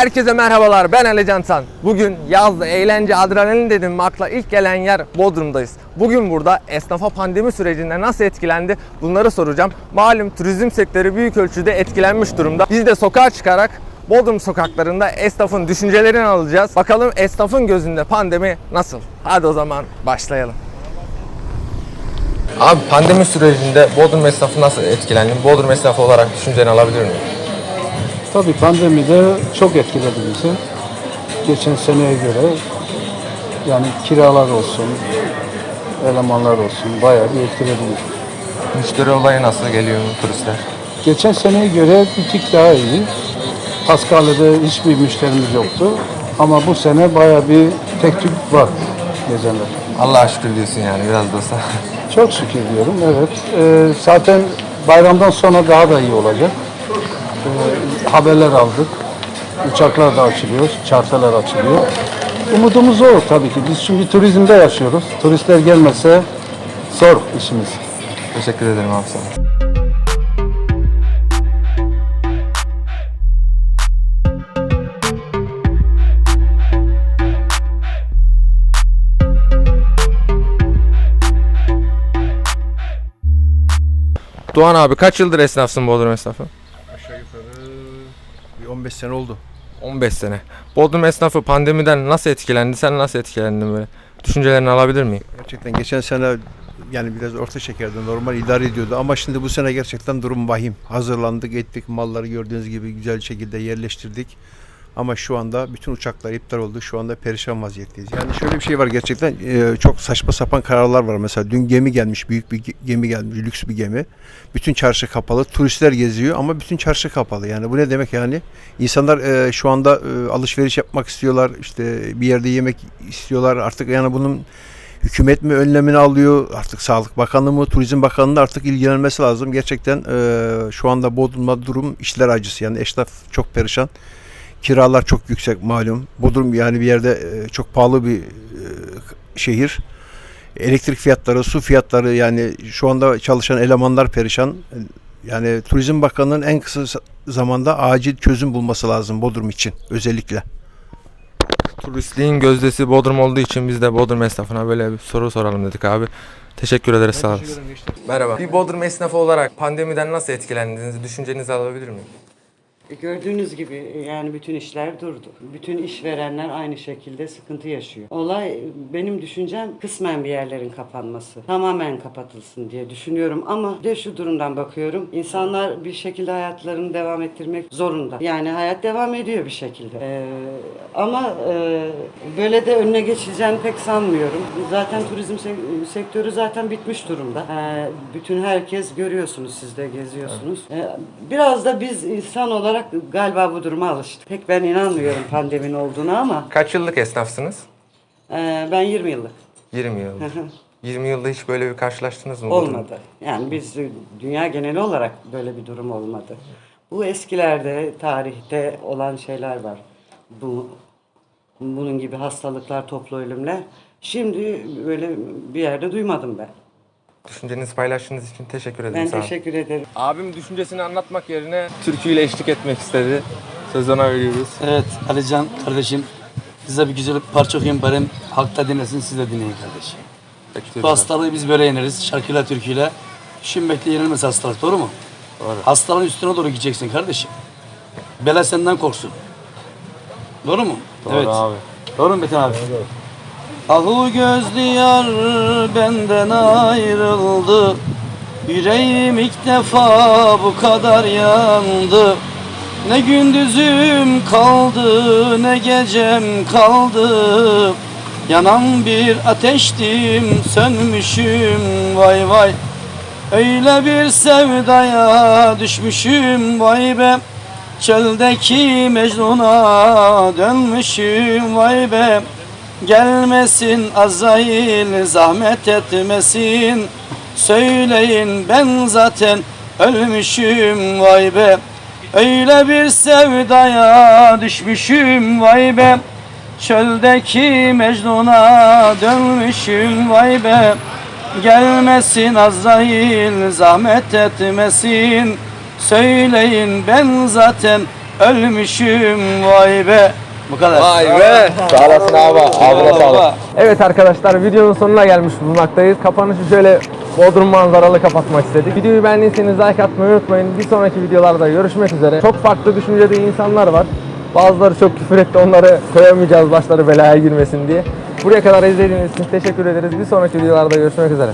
Herkese merhabalar ben Ali Cantan. Bugün yazlı eğlence adrenalin dedim akla ilk gelen yer Bodrum'dayız. Bugün burada esnafa pandemi sürecinde nasıl etkilendi bunları soracağım. Malum turizm sektörü büyük ölçüde etkilenmiş durumda. Biz de sokağa çıkarak Bodrum sokaklarında esnafın düşüncelerini alacağız. Bakalım esnafın gözünde pandemi nasıl? Hadi o zaman başlayalım. Abi pandemi sürecinde Bodrum esnafı nasıl etkilendi? Bodrum esnafı olarak düşünceni alabilir miyim? Tabii pandemide çok etkiledi bizi. Geçen seneye göre yani kiralar olsun, elemanlar olsun bayağı bir etkiledi bizi. Müşteri olayı nasıl geliyor turistler? Geçen seneye göre bir tık daha iyi. Paskalya'da hiçbir müşterimiz yoktu. Ama bu sene bayağı bir tek tük var gezenler. Allah'a şükür diyorsun yani biraz da olsa. Çok şükür diyorum, evet. Ee, zaten bayramdan sonra daha da iyi olacak. Ee, haberler aldık. Uçaklar da açılıyor, çarşılar açılıyor. Umudumuz o tabii ki. Biz çünkü turizmde yaşıyoruz. Turistler gelmese zor işimiz. Teşekkür ederim abi sana. Doğan abi kaç yıldır esnafsın Bodrum esnafı? Aşağı yukarı bir 15 sene oldu. 15 sene. Bodrum esnafı pandemiden nasıl etkilendi? Sen nasıl etkilendin böyle? Düşüncelerini alabilir miyim? Gerçekten geçen sene yani biraz orta şekerdi normal idare ediyordu ama şimdi bu sene gerçekten durum vahim. Hazırlandık ettik malları gördüğünüz gibi güzel şekilde yerleştirdik. Ama şu anda bütün uçaklar iptal oldu. Şu anda perişan vaziyetteyiz. Yani şöyle bir şey var gerçekten e, çok saçma sapan kararlar var. Mesela dün gemi gelmiş, büyük bir ge- gemi gelmiş, lüks bir gemi. Bütün çarşı kapalı, turistler geziyor ama bütün çarşı kapalı. Yani bu ne demek yani? İnsanlar e, şu anda e, alışveriş yapmak istiyorlar, işte bir yerde yemek istiyorlar. Artık yani bunun hükümet mi önlemini alıyor, artık Sağlık Bakanlığı mı, Turizm Bakanlığı da artık ilgilenmesi lazım. Gerçekten e, şu anda Bodrum'da durum işler acısı. Yani esnaf çok perişan. Kiralar çok yüksek malum. Bodrum yani bir yerde e, çok pahalı bir e, şehir. Elektrik fiyatları, su fiyatları yani şu anda çalışan elemanlar perişan. Yani Turizm Bakanlığı'nın en kısa za- zamanda acil çözüm bulması lazım Bodrum için özellikle. Turistliğin gözdesi Bodrum olduğu için biz de Bodrum esnafına böyle bir soru soralım dedik abi. Teşekkür ederiz sağ olasın. Merhaba. Bir Bodrum esnafı olarak pandemiden nasıl etkilendiniz? Düşüncenizi alabilir miyim? E, Gördüğünüz gibi yani bütün işler durdu. Bütün işverenler aynı şekilde sıkıntı yaşıyor. Olay benim düşüncem kısmen bir yerlerin kapanması. Tamamen kapatılsın diye düşünüyorum ama de şu durumdan bakıyorum. İnsanlar bir şekilde hayatlarını devam ettirmek zorunda. Yani hayat devam ediyor bir şekilde. Ee, ama e, böyle de önüne geçeceğini pek sanmıyorum. Zaten turizm sek- sektörü zaten bitmiş durumda. Ee, bütün herkes görüyorsunuz siz de geziyorsunuz. Ee, biraz da biz insan olarak galiba bu duruma alıştık. Pek ben inanmıyorum pandeminin olduğuna ama Kaç yıllık esnafsınız? e, ben 20 yıllık 20 yıl. 20 yılda hiç böyle bir karşılaştınız mı? Olmadı. Yani biz e, dünya geneli olarak böyle bir durum olmadı. Bu eskilerde tarihte olan şeyler var. Bu bunun gibi hastalıklar, toplu ölümler. Şimdi böyle bir yerde duymadım ben. Düşüncenizi paylaştığınız için teşekkür ederim. Ben sağ olun. teşekkür ederim. Abim düşüncesini anlatmak yerine türküyle eşlik etmek istedi. Söz ona veriyoruz. Evet Alican kardeşim size bir güzel bir parça okuyayım bari halk da dinlesin siz de dinleyin kardeşim. Bu hastalığı biz böyle yeneriz şarkıyla türküyle. Düşünmekle yenilmez hastalık doğru mu? Doğru. Hastalığın üstüne doğru gideceksin kardeşim. Bela senden korksun. Doğru mu? Doğru abi. Doğru mu Metin abi? Ahu gözlü yar benden ayrıldı. Yüreğim ilk defa bu kadar yandı. Ne gündüzüm kaldı ne gecem kaldı. Yanan bir ateştim sönmüşüm vay vay. Öyle bir sevdaya düşmüşüm vay be. Çöldeki Mecnun'a dönmüşüm vay be Gelmesin Azrail zahmet etmesin. Söyleyin ben zaten ölmüşüm vay be. Öyle bir sevdaya düşmüşüm vay be. Çöldeki Mecnun'a dönmüşüm vay be. Gelmesin Azrail zahmet etmesin. Söyleyin ben zaten ölmüşüm vay be. Bu kadar. Vay be. Sağ olasın abi. Sağlık. baba. Evet arkadaşlar videonun sonuna gelmiş bulunmaktayız. Kapanışı şöyle Bodrum manzaralı kapatmak istedik. Videoyu beğendiyseniz like atmayı unutmayın. Bir sonraki videolarda görüşmek üzere. Çok farklı düşüncede insanlar var. Bazıları çok küfür etti onları koyamayacağız başları belaya girmesin diye. Buraya kadar izlediğiniz için teşekkür ederiz. Bir sonraki videolarda görüşmek üzere.